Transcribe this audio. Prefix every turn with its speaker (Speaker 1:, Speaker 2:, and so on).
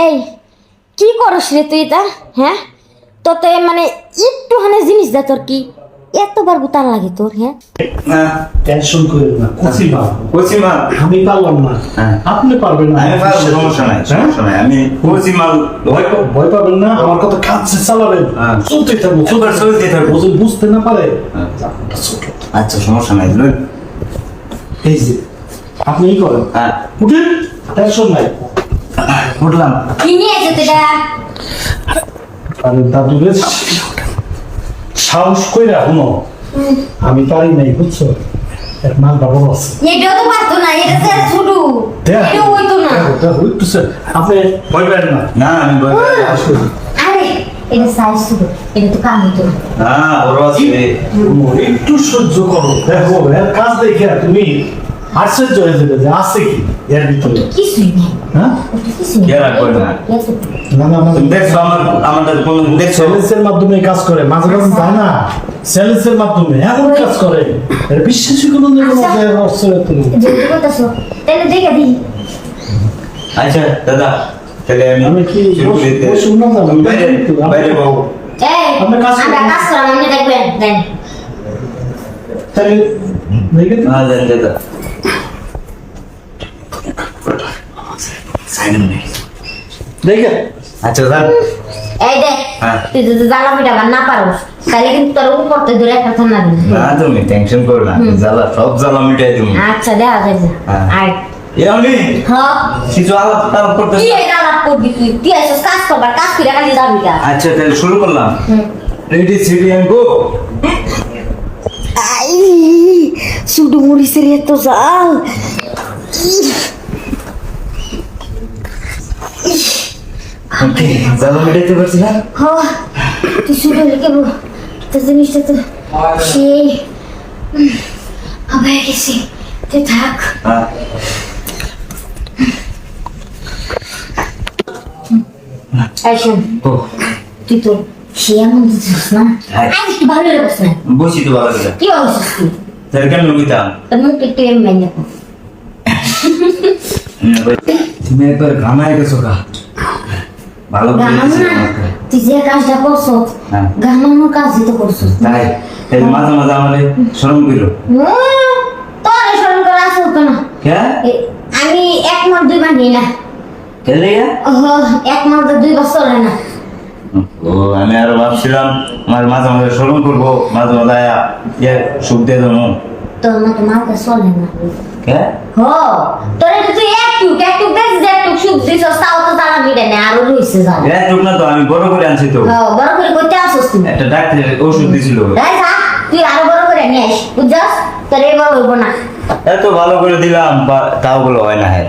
Speaker 1: এই কি করস রে তুই তা? হ্যাঁ? তোতে মানে একটুখানি জিনিস দে তোর কি? এতবার গুতার লাগে তোর হ্যাঁ?
Speaker 2: টেনশন করেন না কচি মা
Speaker 3: কচি মাল
Speaker 2: আমি পারলাম না।
Speaker 3: হ্যাঁ।
Speaker 2: আপনি পারবেন না।
Speaker 3: আমি পারব সমস্যা নাই
Speaker 2: হ্যাঁ?
Speaker 3: সমস্যা নাই। আমি কচি মাল
Speaker 2: ভয় ভয় পাবেন না আমার কথা কাছে চালাবেন।
Speaker 3: হ্যাঁ।
Speaker 2: চলতে থাকব।
Speaker 3: একবার চলতে থাকব।
Speaker 2: যদি বুঝতে না পারে।
Speaker 3: আচ্ছা সমস্যা নাই লই।
Speaker 2: এই যে আপনি এই করেন।
Speaker 3: হ্যাঁ।
Speaker 2: উঠেন। টেনশন নাই।
Speaker 3: উঠলাম।
Speaker 1: কি নিয়ে এটা?
Speaker 2: আর দাদুরে সাহস কইরা শুনো আমি পারি নাই বুঝছ? এক মাল বাবা আছে।
Speaker 1: এটাও তো পারতো না এটা তো ছোট।
Speaker 2: দেখ,
Speaker 1: এটা হইতো না।
Speaker 2: দেখো, দেখো, একটু সে- আপনি ভয় পেন না।
Speaker 3: না আমি ভয় পাই না।
Speaker 2: আসুন।
Speaker 1: আরে এটা সাইজ ছোট এটা তো কাম হইতো না।
Speaker 3: হ্যাঁ বড় আছে।
Speaker 2: একটু সহ্য করো। দেখো এর কাজ দেখে তুমি আশ্চর্য হয়ে যাবে যে আছে কি এর ভিতরে?
Speaker 1: কিছুই নেই।
Speaker 2: হ্যাঁ? মাধ্যমে কাজ করে মাঝে মাঝে যায় না। মাধ্যমে এমন কাজ করে। কোনো কোনো
Speaker 1: আচ্ছা। তাহলে দেখে দিই।
Speaker 3: আচ্ছা দাদা তাহলে আমি
Speaker 2: আমি কি না,
Speaker 3: বাইরে
Speaker 1: আমরা কাজ দেখবেন
Speaker 2: তাহলে দেখে
Speaker 3: দাদা সাইলেন্ট নেই
Speaker 2: দেখে।
Speaker 3: আচ্ছা দাদা
Speaker 1: এই দেখ
Speaker 3: হ্যাঁ।
Speaker 1: তুই যদি জ্বালা পিঠা না পারো তাহলে কিন্তু তোর উপরতে দূরে একটা থানা দিন
Speaker 3: না তুমি টেনশন করো না। জ্বালা সব জ্বালা মিটাই তুমি
Speaker 1: আচ্ছা দেখা যায় যে।
Speaker 3: হ্যাঁ।
Speaker 1: আয়
Speaker 3: এমনি
Speaker 1: হ্যাঁ।
Speaker 3: কিছু আলাপ টালাপ করতে
Speaker 1: কি এই আলাপ করবি তুই? তুই এসে কাজ করবার কাজ করে খালি যাবি
Speaker 3: আচ্ছা তাহলে শুরু করলাম। রেডি সিডি এন্ড গো
Speaker 1: আই শুধু মরিচের এত জাল
Speaker 3: ওকে জ্বালা মিটাইতে পারছি না?
Speaker 1: হ তুই শুধু লিখে তো জিনিসটা তো সেই আবার গেছি তুই থাক।
Speaker 3: হ্যাঁ ও।
Speaker 1: তুই তো সে এমন দিচ্ছিস না?
Speaker 3: হ্যাঁ।
Speaker 1: আজ একটু ভালো লাগছ না।
Speaker 3: বসি তো ভালো করে।
Speaker 1: কি অবস্থা তুই?
Speaker 3: তাহলে কেন লুকিতাম?
Speaker 1: তোর মুখ একটু এমনি মেনে
Speaker 3: তুমি একবার ঘামায় গেছো গা। ভালো
Speaker 1: না। তুই যে কাজটা করছ
Speaker 3: হ্যাঁ।
Speaker 1: গামানোর কাজই তো করছিস
Speaker 3: তাই? এই মাঝে মাঝে আমার শরম করো
Speaker 1: তোর স্মরণ করা আছে
Speaker 3: কে?
Speaker 1: এ, আমি এক মাস দুই মাস না।
Speaker 3: কে লেগে
Speaker 1: ওহ, এক মাস তো দুই বছর না।
Speaker 3: ও আমি আরও ভাবছিলাম আমার মাঝে মাঝে শরম করব মাঝে মাঝে ইয়ে সুখ দিয়ে দেবো
Speaker 1: তোর মতো মাকে চলে না।
Speaker 3: কে?
Speaker 1: হো তোর তুই বেশ যে একটু সুখ দিছ তাও তো তারা মিটে না আরও জানো।
Speaker 3: না তো আমি বড় করে আনছি তো।
Speaker 1: হ্যাঁ বড় করে করতে আসছিস তুই
Speaker 3: একটা ডাক্তার ওষুধ দিছিল।
Speaker 1: এই যা, তুই আরও বড় করে নিয়ে আস বুঝছস? তোর এবার হইব না।
Speaker 3: এত ভালো করে দিলাম তাও বলো হয় না হ্যাঁ